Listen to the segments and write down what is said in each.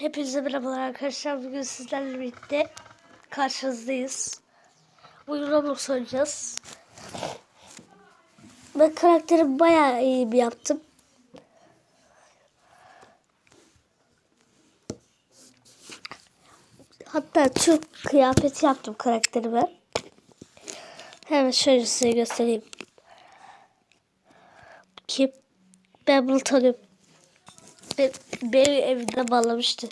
Hepinize merhabalar arkadaşlar. Bugün sizlerle birlikte karşınızdayız. Bugün Roblox oynayacağız. Ben karakteri bayağı iyi bir yaptım. Hatta Türk kıyafeti yaptım karakterime. Hemen şöyle size göstereyim. Kim? Ben bunu tanıyorum. Be- beni evinde bağlamıştı.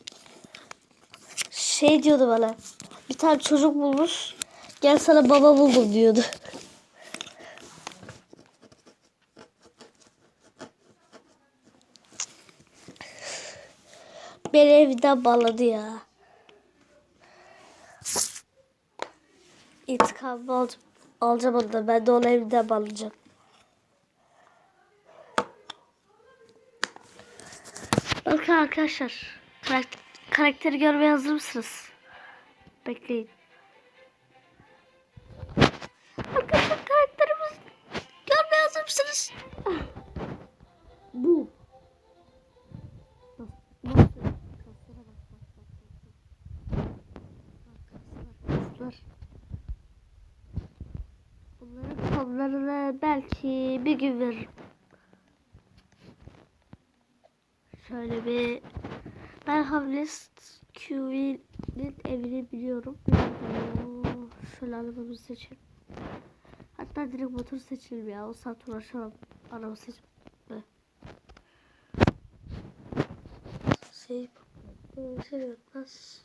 Şey diyordu bana. Bir tane çocuk bulmuş. Gel sana baba buldum diyordu. Beni evinden bağladı ya. İntikamımı alacağım. Alacağım onu da. Ben de onu evinden bağlayacağım. Bakın arkadaşlar. Karakter, karakteri görmeye hazır mısınız? Bekleyin. Arkadaşlar karakterimiz görmeye hazır mısınız? Bu. Bunların kollarını belki bir gün veririm. Şöyle bir ben Havlist QV'nin evini biliyorum. Şöyle seçelim. Hatta direkt motor seçelim ya. O saat uğraşamam. Araba. Evet. Şey, şey yapmaz.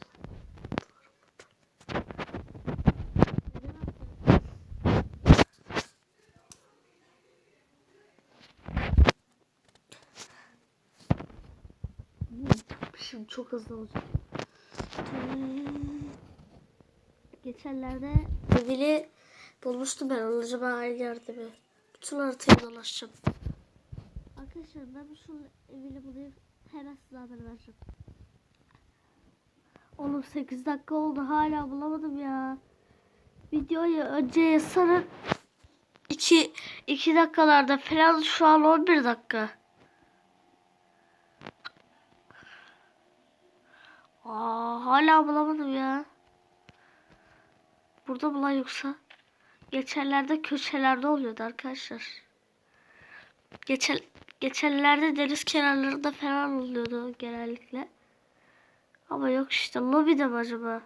Şimdi çok hızlı olacak. Geçenlerde evini bulmuştum ben. Onun acaba aynı yerde mi? Bütün haritayı dolaşacağım. Arkadaşlar ben şu evini bulayım. Hemen size haber vereceğim. Oğlum 8 dakika oldu. Hala bulamadım ya. Videoyu önce sanırım 2 2 dakikalarda falan şu an 11 dakika. Aa, hala bulamadım ya. Burada mı lan yoksa? Geçenlerde köşelerde oluyordu arkadaşlar. Geçen, geçenlerde deniz kenarlarında falan oluyordu genellikle. Ama yok işte. Lobide mi acaba?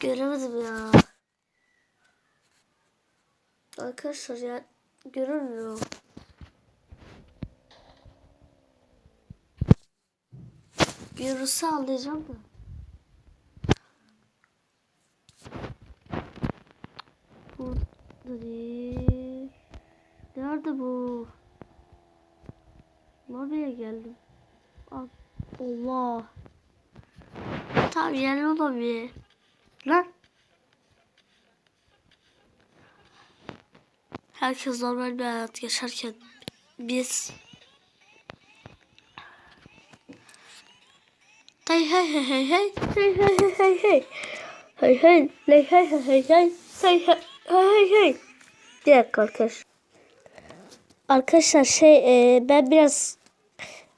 Göremedim ya. Arkadaşlar ya görünmüyor. Virüsü alacağım da. Burada değil. Nerede bu? Lobiye geldim. Al. Allah. Tamam yerli lobi. Lan. Herkes normal bir hayat yaşarken biz Hey hey hey hey hey hey hey hey hey hey hey hey hey hey hey hey hey hey hey hey Bir dakika arkadaşlar. Arkadaşlar şey e, ben biraz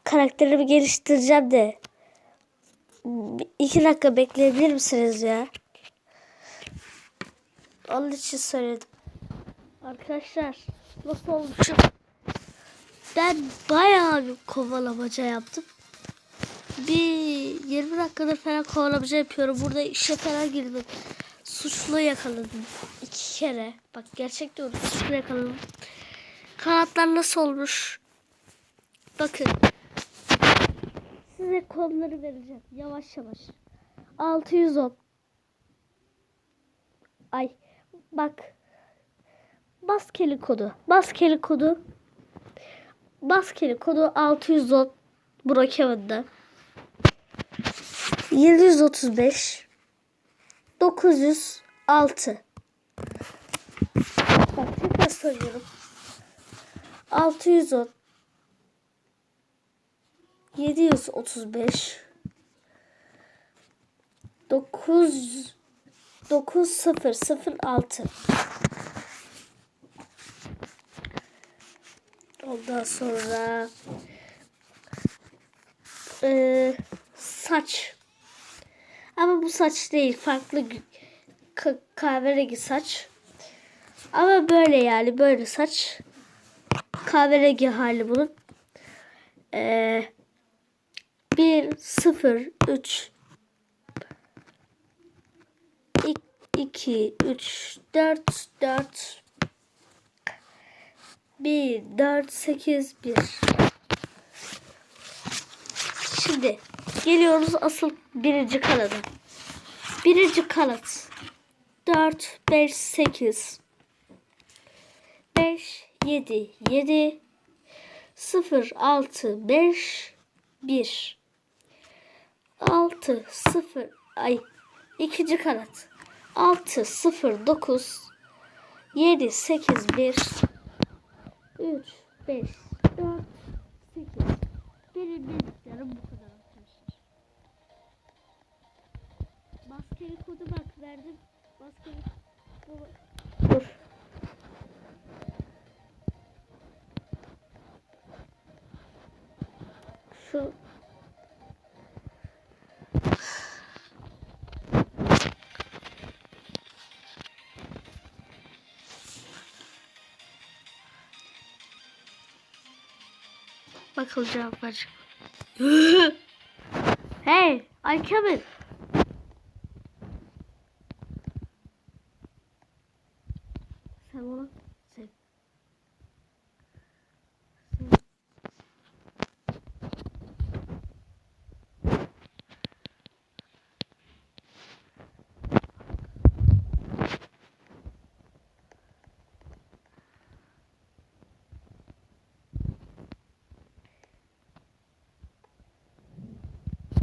karakterimi geliştireceğim de iki dakika bekleyebilir misiniz ya? Onun için söyledim. Arkadaşlar nasıl olmuşum? Ben bayağı bir kovalamaca yaptım. Bir 20 dakikadır falan kovalamaca yapıyorum. Burada işe falan girdim. Suçlu yakaladım. iki kere. Bak gerçek diyorum. Suçlu yakaladım. Kanatlar nasıl olmuş? Bakın. Size kodları vereceğim. Yavaş yavaş. 610. Ay. Bak. Maskeli kodu. Maskeli kodu. Maskeli kodu 610. Burak Evan'da. 735 906 Bak tekrar söylüyorum. 610 735 9 9006 Ondan sonra e, saç. Ama bu saç değil. Farklı kahverengi saç. Ama böyle yani böyle saç. Kahverengi hali bunun. Ee, 1 0 3 2 3 4 4 1 4 8 1 Şimdi geliyoruz. Asıl birinci kanada. Birinci kanat. 4 5 8 5 7 7 0 6 5 1 6 0 ay ikinci kanat 6 0 9 7 8 1 3 5 4 8 benim bildiklerim bu kadar Maskeli kodu bak verdim. Maskeli kodu. Dur. Şu Bakalım cevap verecek. hey, I coming.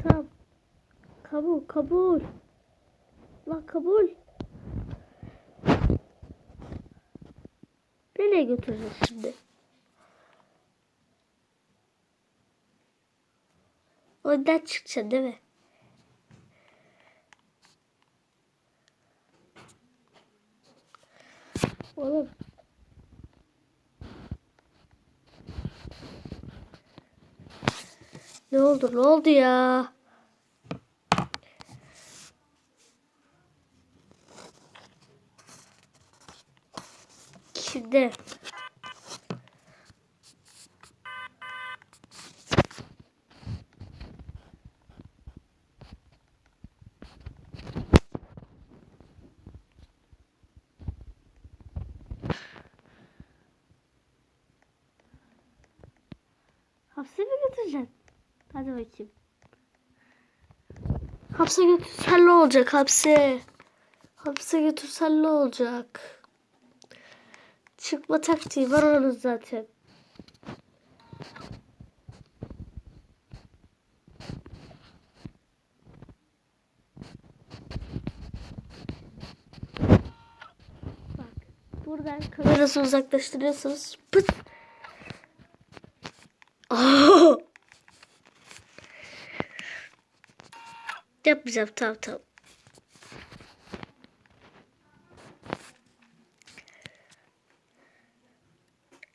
Tamam. Kabul, kabul. La kabul. Nereye götüreceğiz şimdi? Ondan çıkacaksın değil mi? Oğlum. Ne oldu? Ne oldu ya? Şimdi hapse mi götüreceksin? Hadi bakayım. Hapse götürsen ne olacak hapse? Hapse götürsen ne olacak? Çıkma taktiği var onun zaten. Bak buradan kamerası uzaklaştırıyorsunuz. Pıt. Yapmayacağım tamam tamam.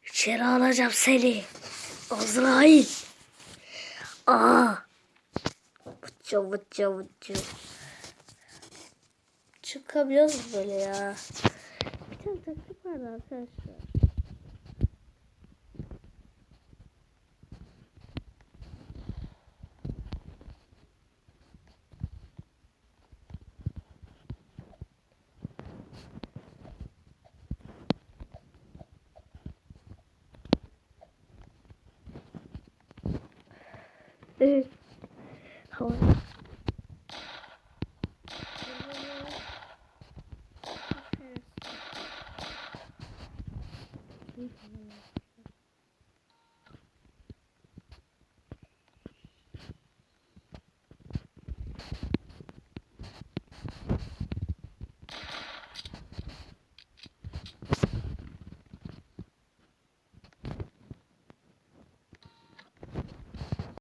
İçeri alacağım seni. Azrail. Aa. Vıcca vıcca vıcca. Çıkamıyoruz böyle ya. Bir tane taktik vardı arkadaşlar. 好玩